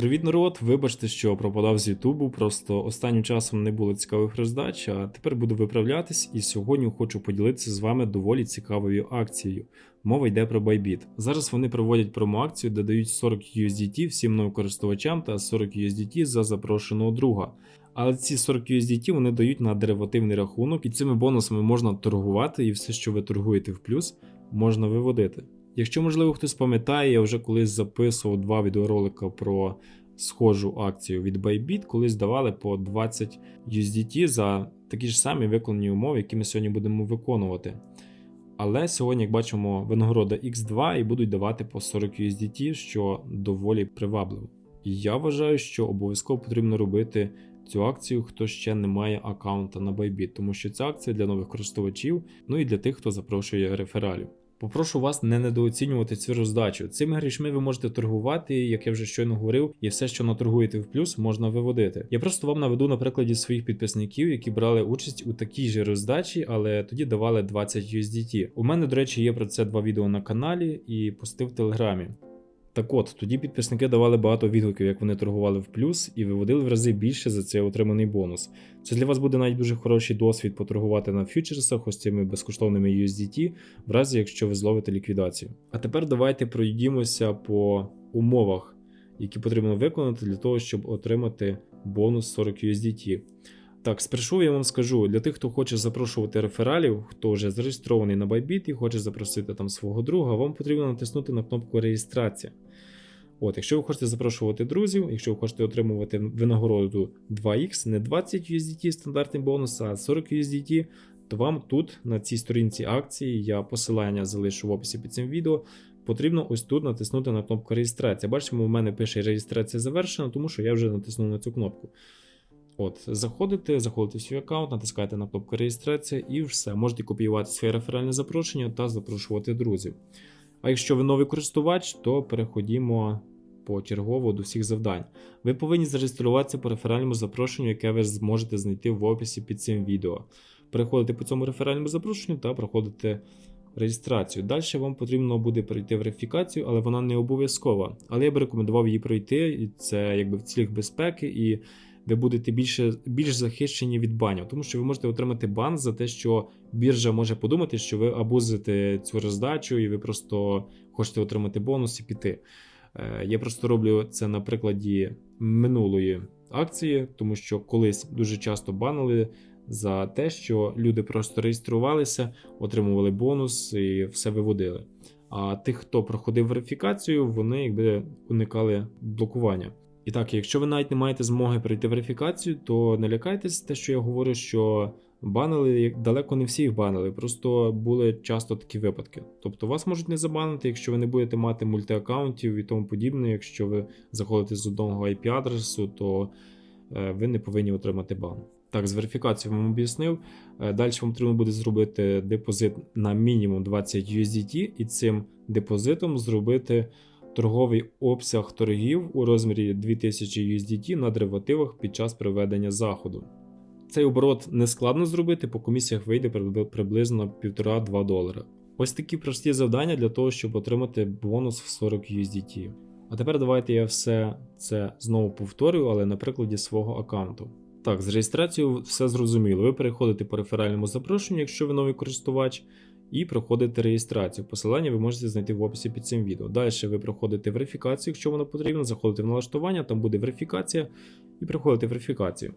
Привіт, народ! Вибачте, що пропадав з Ютубу. Просто останнім часом не було цікавих роздач, а тепер буду виправлятись, і сьогодні хочу поділитися з вами доволі цікавою акцією. Мова йде про Bybit. Зараз вони проводять промоакцію, де дають 40 USDT всім новим користувачам та 40 USDT за запрошеного друга. Але ці 40 USDT вони дають на деривативний рахунок, і цими бонусами можна торгувати, і все, що ви торгуєте в плюс, можна виводити. Якщо, можливо, хтось пам'ятає, я вже колись записував два відеоролика про схожу акцію від Bybit, колись давали по 20 USDT за такі ж самі виконані умови, які ми сьогодні будемо виконувати. Але сьогодні, як бачимо, винагорода X2 і будуть давати по 40 USDT, що доволі привабливо. І я вважаю, що обов'язково потрібно робити цю акцію, хто ще не має аккаунта на Bybit, тому що ця акція для нових користувачів, ну і для тих, хто запрошує рефералів. Попрошу вас не недооцінювати цю роздачу. Цими грішми ви можете торгувати, як я вже щойно говорив, і все, що наторгуєте в плюс, можна виводити. Я просто вам наведу на прикладі своїх підписників, які брали участь у такій же роздачі, але тоді давали 20 USDT. У мене, до речі, є про це два відео на каналі і пости в телеграмі. Так от, тоді підписники давали багато відгуків, як вони торгували в плюс і виводили в рази більше за цей отриманий бонус. Це для вас буде навіть дуже хороший досвід поторгувати на фьючерсах ось цими безкоштовними USDT, в разі якщо ви зловите ліквідацію. А тепер давайте пройдімося по умовах, які потрібно виконати для того, щоб отримати бонус 40 USDT. Так, спершу я вам скажу, для тих, хто хоче запрошувати рефералів, хто вже зареєстрований на Bybit і хоче запросити там свого друга, вам потрібно натиснути на кнопку реєстрація. От, якщо ви хочете запрошувати друзів, якщо ви хочете отримувати винагороду 2х, не 20 USDT стандартний бонус, а 40 USDT, то вам тут, на цій сторінці акції, я посилання залишу в описі під цим відео. Потрібно ось тут натиснути на кнопку реєстрація. Бачимо, у мене пише реєстрація завершена, тому що я вже натиснув на цю кнопку. От, заходите, заходите в свій аккаунт, натискаєте на кнопку реєстрація і все. Можете копіювати своє реферальне запрошення та запрошувати друзів. А якщо ви новий користувач, то переходімо почергово до всіх завдань. Ви повинні зареєструватися по реферальному запрошенню, яке ви зможете знайти в описі під цим відео. Переходите по цьому реферальному запрошенню та проходите реєстрацію. Далі вам потрібно буде пройти верифікацію, але вона не обов'язкова. Але я б рекомендував її пройти, і це якби в цілях безпеки, і ви будете більше, більш захищені від банів, тому що ви можете отримати бан за те, що біржа може подумати, що ви абузите цю роздачу, і ви просто хочете отримати бонус і піти. Е, Я просто роблю це на прикладі минулої акції, тому що колись дуже часто банили за те, що люди просто реєструвалися, отримували бонус і все виводили. А тих, хто проходив верифікацію, вони якби уникали блокування. І так, якщо ви навіть не маєте змоги пройти верифікацію, то не лякайтесь те, що я говорю, що банили далеко не всіх банили, просто були часто такі випадки. Тобто вас можуть не забанити, якщо ви не будете мати мультиаккаунтів і тому подібне. Якщо ви заходите з одного IP-адресу, то е, ви не повинні отримати бан. Так, з верифікацією вам об'яснив. Е, Далі вам потрібно буде зробити депозит на мінімум 20 USDT, і цим депозитом зробити торговий обсяг торгів у розмірі 2000 USDT на деривативах під час проведення заходу. Цей оборот не складно зробити, по комісіях вийде приблизно 1,5-2 долара. Ось такі прості завдання для того, щоб отримати бонус в 40 USDT. А тепер давайте я все це знову повторюю, але на прикладі свого аккаунту. Так, з реєстрацією все зрозуміло. Ви переходите по реферальному запрошенню, якщо ви новий користувач, і проходите реєстрацію. Посилання ви можете знайти в описі під цим відео. Далі ви проходите верифікацію, якщо вона потрібна, заходите в налаштування, там буде верифікація, і проходите верифікацію.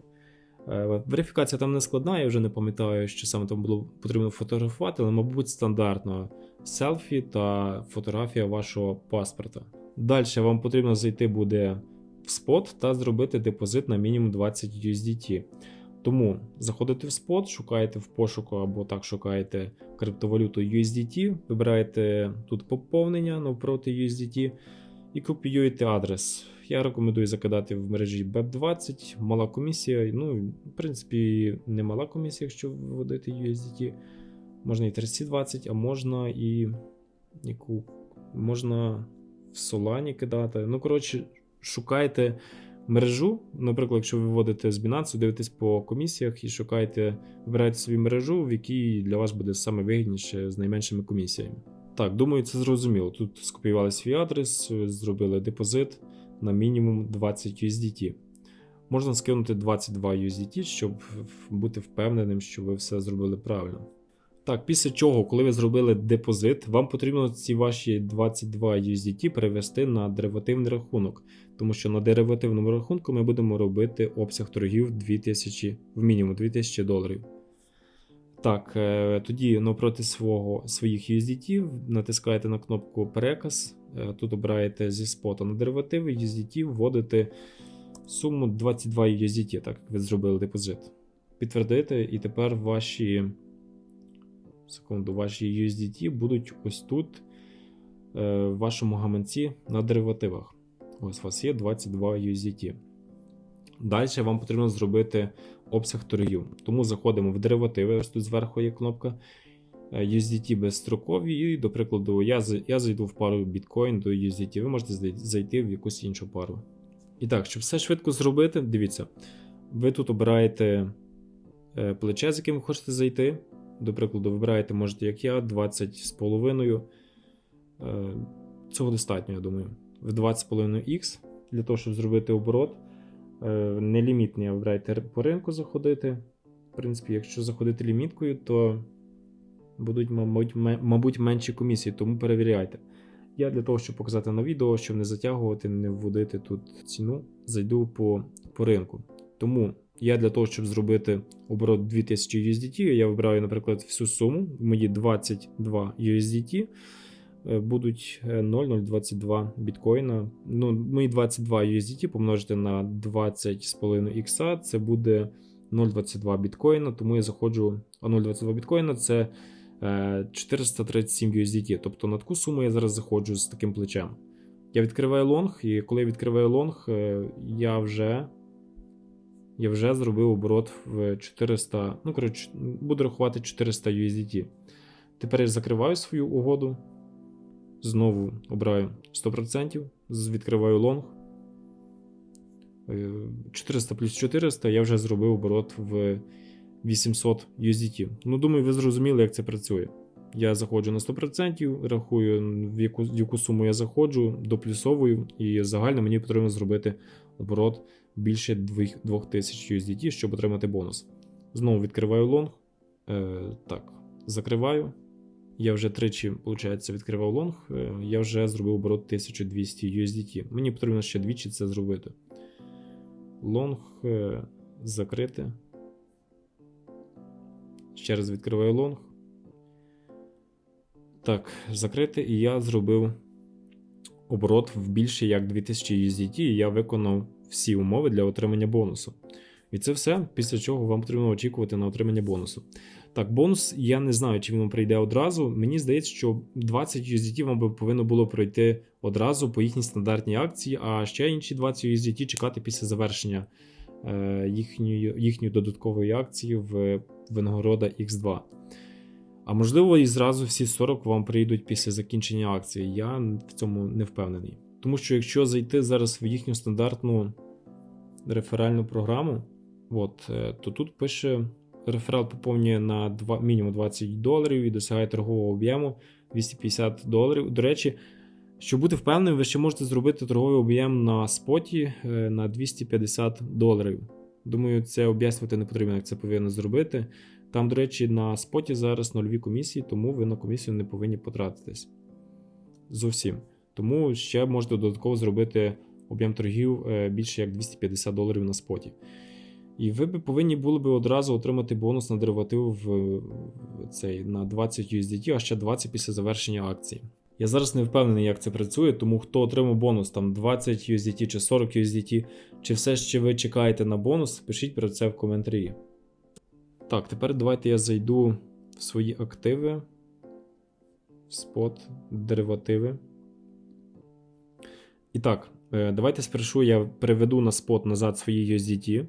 Е, Верифікація там не складна, я вже не пам'ятаю, що саме там було потрібно фотографувати, але, мабуть, стандартно селфі та фотографія вашого паспорта. Далі вам потрібно зайти буде в спот та зробити депозит на мінімум 20 USDT. Тому заходите в спот, шукаєте в пошуку або так шукаєте криптовалюту USDT, вибираєте тут поповнення навпроти USDT і копіюєте адрес. Я рекомендую закидати в мережі BEP20, мала комісія. Ну, в принципі, не мала комісія, якщо вводити USDT. Можна і 3020, а можна і яку можна в Solana кидати. Ну, коротше, шукайте мережу. Наприклад, якщо ви вводите з Binance, дивитесь по комісіях і шукаєте, вибираєте собі мережу, в якій для вас буде саме вигідніше з найменшими комісіями. Так, думаю, це зрозуміло. Тут скопіювали свій адрес, зробили депозит на мінімум 20 USDT. Можна скинути 22 USDT, щоб бути впевненим, що ви все зробили правильно. Так, після чого, коли ви зробили депозит, вам потрібно ці ваші 22 USDT перевести на деривативний рахунок, тому що на деривативному рахунку ми будемо робити обсяг торгів 2000, в мінімум 2000 доларів. Так, е, тоді навпроти свого, своїх USDT натискаєте на кнопку Переказ. е, Тут обираєте зі спота на деривативи, USDT, вводите суму 22 USDT, так як ви зробили депозит. Підтвердите, і тепер ваші секунду, ваші USDT будуть ось тут, е, в вашому гаманці на деривативах. Ось у вас є 22 USDT. Далі вам потрібно зробити обсяг торгів. Тому заходимо в деривативи. Ось тут зверху є кнопка е, USDT безстрокові. І, до прикладу, я, я зайду в пару Bitcoin до USDT. Ви можете зайти в якусь іншу пару. І так, щоб все швидко зробити, дивіться, ви тут обираєте е, плече, з яким ви хочете зайти. До прикладу, вибираєте, можете, як я, 20 з половиною. Е, Цього достатньо, я думаю. В 20,5x для того, щоб зробити оборот. Е, Нелімітний, а вибираєте р- по ринку заходити. В принципі, якщо заходити ліміткою, то будуть, мабуть, менші комісії, тому перевіряйте. Я для того, щоб показати на відео, щоб не затягувати, не вводити тут ціну, зайду по, по ринку. Тому я для того, щоб зробити оборот 2000 USDT, я вибираю, наприклад, всю суму. Мої 22 USDT е, будуть е, 0,022 біткоїна. Ну, мої 22 USDT помножити на 20,5 ікса, це буде 0,22 біткоїна, тому я заходжу, а 0,22 біткоїна це е, 437 USDT. Тобто на таку суму я зараз заходжу з таким плечем. Я відкриваю лонг, і коли я відкриваю лонг, е, я вже я вже зробив оборот в 400, ну, коротше, буду рахувати 400 USDT. Тепер я закриваю свою угоду. Знову обираю 100%, відкриваю лонг. Е, 400 плюс 400 я вже зробив оборот в 800 USDT. Ну, думаю, ви зрозуміли, як це працює. Я заходжу на 100%, рахую, в яку, в яку суму я заходжу, доплюсовую, і загально мені потрібно зробити оборот більше 2000 USDT, щоб отримати бонус. Знову відкриваю лонг. Е, так, закриваю. Я вже тричі, виходить, відкривав лонг. Е, я вже зробив оборот 1200 USDT. Мені потрібно ще двічі це зробити. Лонг е, закрити. Ще раз відкриваю лонг. Так, закрити, і я зробив оборот в більше як 2000 USDT, і я виконав всі умови для отримання бонусу. І це все, після чого вам потрібно очікувати на отримання бонусу. Так, бонус я не знаю, чи він вам прийде одразу. Мені здається, що 20 USDT вам би повинно було пройти одразу по їхній стандартній акції, а ще інші 20 USDT чекати після завершення е, їхньої, їхньої додаткової акції в винагорода X2. А можливо, і зразу всі 40 вам прийдуть після закінчення акції. Я в цьому не впевнений. Тому що якщо зайти зараз в їхню стандартну реферальну програму, от, е, то тут пише реферал поповнює на 2, мінімум 20 доларів і досягає торгового об'єму 250 доларів. До речі, щоб бути впевненим, ви ще можете зробити торговий об'єм на споті е, на 250 доларів. Думаю, це об'яснювати не потрібно, як це повинно зробити. Там, до речі, на споті зараз нульові комісії, тому ви на комісію не повинні потратитись. Зовсім. Тому ще можете додатково зробити об'єм торгів е, більше як 250 доларів на споті. І ви б повинні були б одразу отримати бонус на дериватив в, цей, на 20 USDT, а ще 20 після завершення акції. Я зараз не впевнений, як це працює, тому хто отримав бонус там 20 USDT чи 40 USDT, чи все ще ви чекаєте на бонус, пишіть про це в коментарі. Так, тепер давайте я зайду в свої активи, в спот, деривативи. І так, е, давайте спершу я переведу на спот назад свої USDT.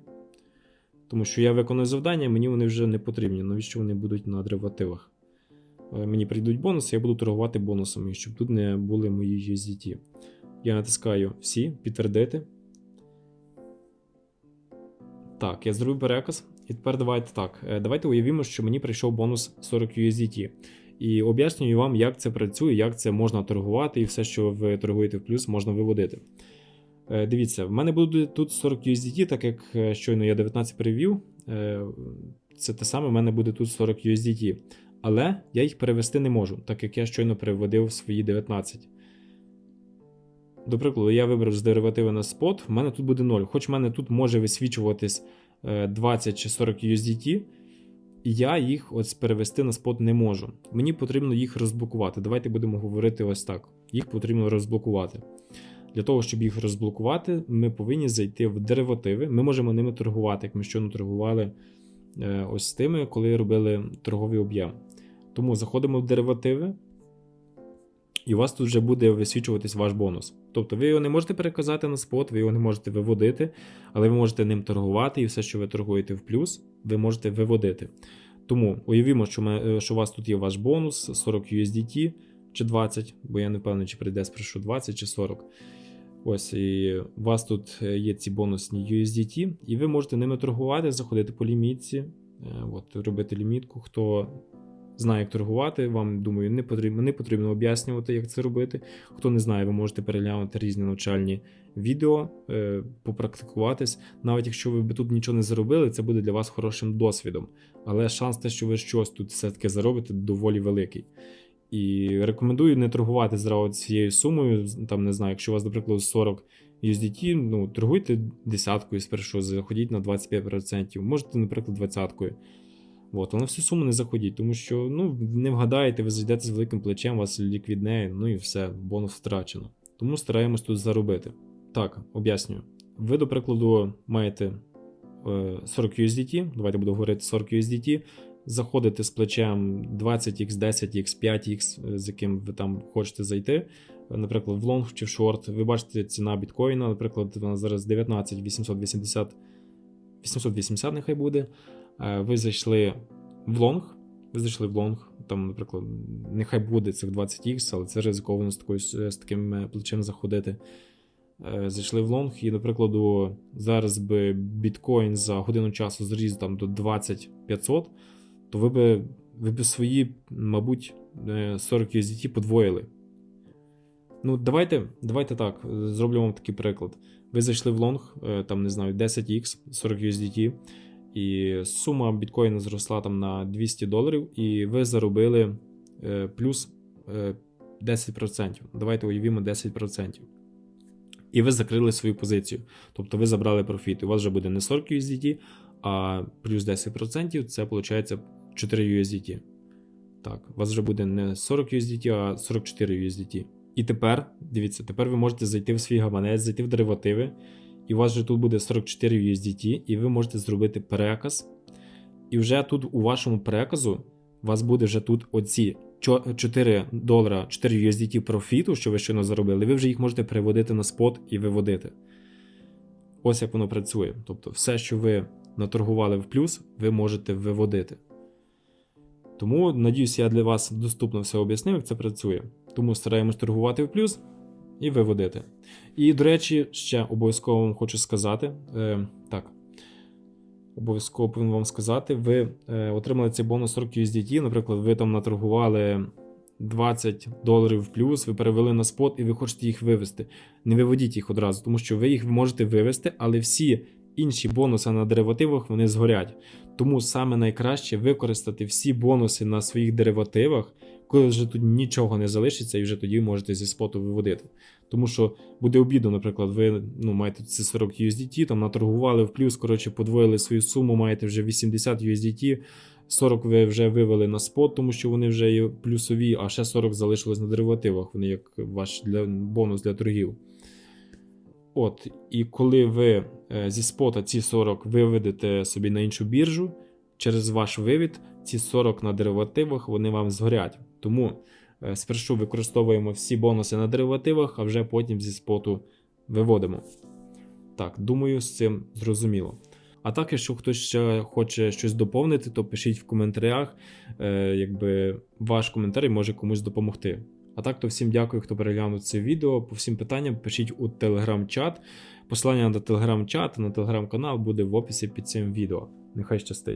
Тому що я виконую завдання, мені вони вже не потрібні. Навіщо вони будуть на деривативах? Е, Мені прийдуть бонуси, я буду торгувати бонусами, щоб тут не були мої USDT. Я натискаю всі, підтвердити. Так, я зробив переказ. І тепер давайте так. е, Давайте уявімо, що мені прийшов бонус 40 USDT. І об'яснюю вам, як це працює, як це можна торгувати, і все, що ви торгуєте в плюс, можна виводити. Е, Дивіться, в мене буде тут 40 USDT, так як е, щойно я 19 перевів. е, Це те саме, в мене буде тут 40 USDT. Але я їх перевести не можу, так як я щойно переводив свої 19. До прикладу, я вибрав з деривативи на спот, в мене тут буде 0. Хоч в мене тут може висвічуватись е, 20 чи 40 USDT, я їх ось перевести на спот не можу. Мені потрібно їх розблокувати. Давайте будемо говорити ось так: їх потрібно розблокувати. Для того, щоб їх розблокувати, ми повинні зайти в деривативи. Ми можемо ними торгувати, як ми щойно торгували е, ось тими, коли робили торговий об'єм. Тому заходимо в деривативи, і у вас тут вже буде висвічуватись ваш бонус. Тобто ви його не можете переказати на спот, ви його не можете виводити, але ви можете ним торгувати, і все, що ви торгуєте в плюс, ви можете виводити. Тому уявімо, що, ми, е, що у вас тут є ваш бонус 40 USDT чи 20, бо я не впевнений, чи прийде спершу 20 чи 40. Ось і у вас тут е, є ці бонусні USDT, і ви можете ними торгувати, заходити по лімітці, е, от, робити лімітку. Хто знає, як торгувати, вам думаю, не потрібно, не потрібно об'яснювати, як це робити. Хто не знає, ви можете переглянути різні навчальні відео, е, попрактикуватись. Навіть якщо ви тут нічого не заробили, це буде для вас хорошим досвідом. Але шанс те, що ви щось тут все-таки заробите, доволі великий. І рекомендую не торгувати зразу цією сумою. Там не знаю, якщо у вас, до прикладу, 40 USDT, ну торгуйте десяткою спершу, заходіть на 25%, можете, наприклад, двадцяткою. От, але всю суму не заходіть, тому що ну, не вгадаєте, ви зайдете з великим плечем, вас ліквідне, ну і все, бонус втрачено. Тому стараємось тут заробити. Так, об'яснюю. Ви, до прикладу, маєте е, 40 USDT, давайте буду говорити 40 USDT, заходите з плечем 20x, 10x, 5x, з яким ви там хочете зайти. Наприклад, в лонг чи в шорт. Ви бачите ціна біткоїна, наприклад, вона зараз 19 880, 880 нехай буде. Е, Ви зайшли в лонг. Ви зайшли в лонг, там, наприклад, нехай буде цих 20x, але це ризиковано з, такою, з таким е, плечем заходити. Е, Зайшли в лонг, і, наприклад, зараз би біткоін за годину часу зріс там до 20500, то ви би, ви би свої, мабуть, е, 40 USDT подвоїли. Ну, давайте, давайте так, е, зроблю вам такий приклад. Ви зайшли в лонг, е, там, не знаю, 10x, 40 USDT, і сума біткоїна зросла там на 200 доларів, і ви заробили е, плюс е, 10%. Давайте уявімо 10%. І ви закрили свою позицію. Тобто ви забрали профіт. У вас вже буде не 40 USDT, а плюс 10% це виходить 4 USDT. Так, у вас вже буде не 40 USDT, а 44 USDT. І тепер, дивіться, тепер ви можете зайти в свій гаманець, зайти в деривативи, і у вас вже тут буде 44 USDT, і ви можете зробити переказ. І вже тут у вашому переказу у вас буде вже тут оці 4 долара, 4 USDT профіту, що ви щойно заробили, ви вже їх можете переводити на спот і виводити. Ось як воно працює. Тобто, все, що ви наторгували в плюс, ви можете виводити. Тому, надіюсь, я для вас доступно все об'яснив, як це працює. Тому стараємось торгувати в плюс і виводити. І, до речі, ще обов'язково вам хочу сказати: е, так, обов'язково повинен вам сказати, ви е, отримали цей бонус 40 USDT, наприклад, ви там наторгували 20 доларів в плюс, ви перевели на спот і ви хочете їх вивести. Не виводіть їх одразу, тому що ви їх можете вивести, але всі інші бонуси на деривативах вони згорять. Тому саме найкраще використати всі бонуси на своїх деривативах, коли вже тут нічого не залишиться, і вже тоді можете зі споту виводити. Тому що буде обідно, наприклад, ви ну, маєте ці 40 USDT, там наторгували в плюс, коротше, подвоїли свою суму, маєте вже 80 USDT, 40 ви вже вивели на спот, тому що вони вже є плюсові, а ще 40 залишилось на деривативах. Вони як ваш для, бонус для торгів. От, і коли ви зі спота ці 40 виведете собі на іншу біржу, через ваш вивід ці 40 на деривативах вони вам згорять. Тому е, спершу використовуємо всі бонуси на деривативах, а вже потім зі споту виводимо. Так, думаю, з цим зрозуміло. А так, якщо хтось ще хоче щось доповнити, то пишіть в коментарях, е, якби ваш коментар може комусь допомогти. А так, то всім дякую, хто переглянув це відео. По всім питанням пишіть у телеграм-чат. Посилання на телеграм-чат, на телеграм-канал буде в описі під цим відео. Нехай щастить.